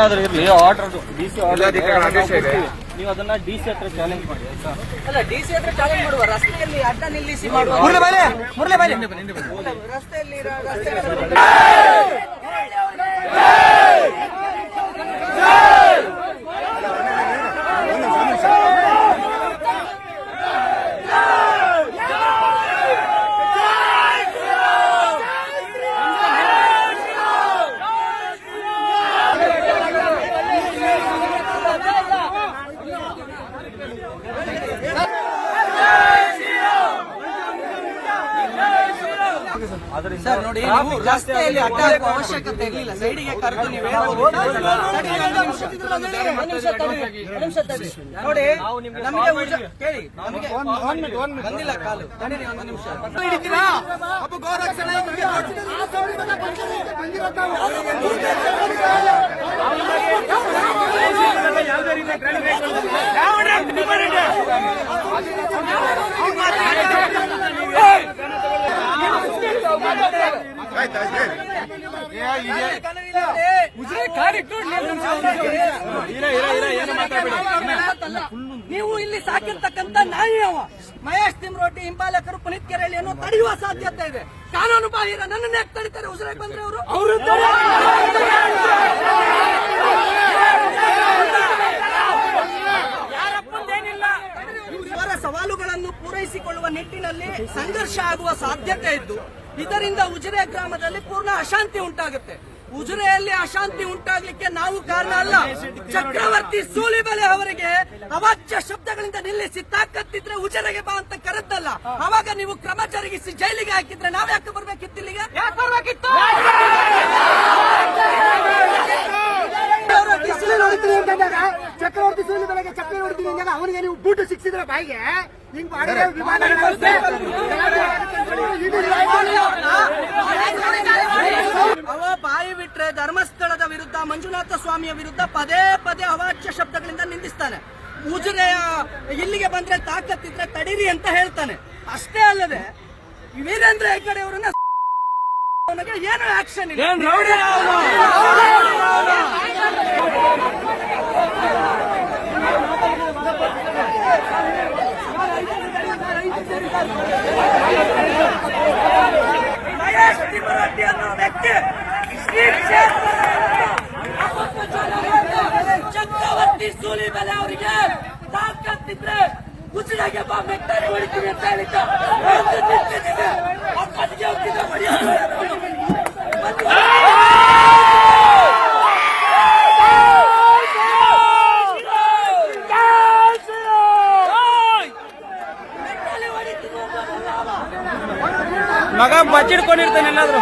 ಏನಾದ್ರೂ ಇರ್ಲಿ order D C order ಆದೇಶ ಇದೆ. ನೀವು ಅದನ್ನ ಡಿ ಸಿ ಹತ್ರ ಚಾಲೆಂಜ್ ಮಾಡಿ ಆಯ್ತಾ? ಅಲ್ಲ ಡಿಸಿ ಹತ್ರ ಚಾಲೆಂಜ್ ಮಾಡುವ ರಸ್ತೆಯಲ್ಲಿ ಅಡ್ಡ ನಿಲ್ಲಿಸಿ ಮಾಡುವ. ರಸ್ತೆಯಲ್ಲಿ ಸರ್ ನೋಡಿ ನೀವು ರಸ್ತೆಯಲ್ಲಿ ಅಡ್ಡ ಹಾಕುವ ಅವಶ್ಯಕತೆ ಇರಲಿಲ್ಲ ಸೈಡಿಗೆ ಕರೆದು ನೀವು. ನೋಡಿ ನಮಗೆ ಕೇಳಿ ನಮಗೆ ಬಂದಿಲ್ಲ ಕಾಲು. ತಡೀರಿ ಒಂದು ನಿಮಿಷ. ನೀವು ಇಲ್ಲಿ ಸಾಕಿರ್ತಕ್ಕಂತ ನಾಯಿ ಅವ. ಮಹೇಶ್ ತಿಮ್ರೋಟಿ ಹಿಂಪಾಲಕರು ಪುನೀತ್ ಕೆರಳಿಯನ್ನು ತಡೆಯುವ ಸಾಧ್ಯತೆ ಇದೆ. ಕಾನೂನು ಬಾಹಿರ ನನ್ನನ್ನು ತಡಿತಾರೆ? ಉಸಿರಾಗಿ ಬಂದ್ರೆ ಅವರು? ಸವಾಲುಗಳನ್ನು ಪೂರೈಸಿಕೊಳ್ಳುವ ನಿಟ್ಟಿನಲ್ಲಿ ಸಂಘರ್ಷ ಆಗುವ ಸಾಧ್ಯತೆ ಇದ್ದು, ಇದರಿಂದ ಉಜಿರೆ ಗ್ರಾಮದಲ್ಲಿ ಪೂರ್ಣ ಅಶಾಂತಿ ಉಂಟಾಗುತ್ತೆ. ಉಜಿರೆಯಲ್ಲಿ ಅಶಾಂತಿ ಉಂಟಾಗ್ಲಿಕ್ಕೆ ನಾವು ಕಾರಣ ಅಲ್ಲ. ಚಕ್ರವರ್ತಿ ಸೂಲಿಬಲೆ ಅವರಿಗೆ ಅವಾಚ್ಯ ಶಬ್ದಗಳಿಂದ ನಿಲ್ಲಿಸಿ ತಾಕತ್ತಿದ್ರೆ ಉಜಿರೆಗೆ ಬಾ ಅಂತ ಕರೆದ್ದಲ್ಲ. ಅವಾಗ ನೀವು ಕ್ರಮ ಜರುಗಿಸಿ ಜೈಲಿಗೆ ಹಾಕಿದ್ರೆ ನಾವ್ಯಾಕೆ ಬರ್ಬೇಕಿತ್ತು ಇಲ್ಲಿಗೆ ಯಾಕೆ ಬರ್ಬೇಕಿತ್ತು ಅವರು ಬಿಸಿಲು ಹೊಡಿತೀನಿ ಅಂತಂದಾಗ ಚಕ್ರವರ್ತಿ ಸೂರ್ಯ ಬೆಳಗ್ಗೆ ಚಕ್ರ ಹೊಡಿತೀನಿ ಅಂದಾಗ ಅವನಿಗೆ ನೀವು ಬೂಟು ಸಿಕ್ಸಿದ್ರೆ ಬಾಯಿಗೆ? ಹಿಂಗ್ ಮಾಡಿದ್ರೆ ವಿಮಾನ ಅವ ಬಾಯಿ ಬಿಟ್ರೆ ಧರ್ಮಸ್ಥಳದ ವಿರುದ್ಧ ಮಂಜುನಾಥ ಸ್ವಾಮಿಯ ವಿರುದ್ಧ ಪದೇ ಪದೇ ಅವಾಚ್ಯ ಶಬ್ದಗಳಿಂದ ನಿಂದಿಸ್ತಾನೆ. ಉಜಿರೆಯ ಇಲ್ಲಿಗೆ ಬಂದ್ರೆ ತಾಕತ್ತಿದ್ರೆ ತಡೀರಿ ಅಂತ ಹೇಳ್ತಾನೆ. ಅಷ್ಟೇ ಅಲ್ಲದೆ ವೀರೇಂದ್ರ ಹೆಗ್ಗಡೆ ಅವರನ್ನ ಏನು ಆಕ್ಷನ್ ಇಲ್ಲ. ಮಹೇಶ್ ತಿಮ್ಮರಡ್ಡಿ ಅನ್ನೋ ವ್ಯಕ್ತಿ ಈ ಕ್ಷೇತ್ರದ ಚಕ್ರವರ್ತಿ ಸೂಲಿಬೆಲೆ ಅವರಿಗೆ ತಾಕತ್ತಿದ್ರೆ ಉಸಿರಾಗೆ ಬಾ ಮೆಟ್ಟಾರಿ ಹೊಡಿತೀವಿ ಅಂತ ಹೇಳಿದ್ದ ಒಂದು ನಿಂತಿದ್ದೆ. ಆ ಕಟ್ಟಿಗೆ ಹೋಗ್ತಿದ್ದ ಹೊಡಿಯೋದು. ಒಂದು ಮೆಟ್ಟಾಲಿ ಹೊಡಿತೀವಿ ಅನ್ನೋದಲ್ಲ ಅವ. ಮಗ ಬಚ್ಚಿಡ್ಕೊಂಡಿರ್ತಾನೆ ಎಲ್ಲಾದ್ರೂ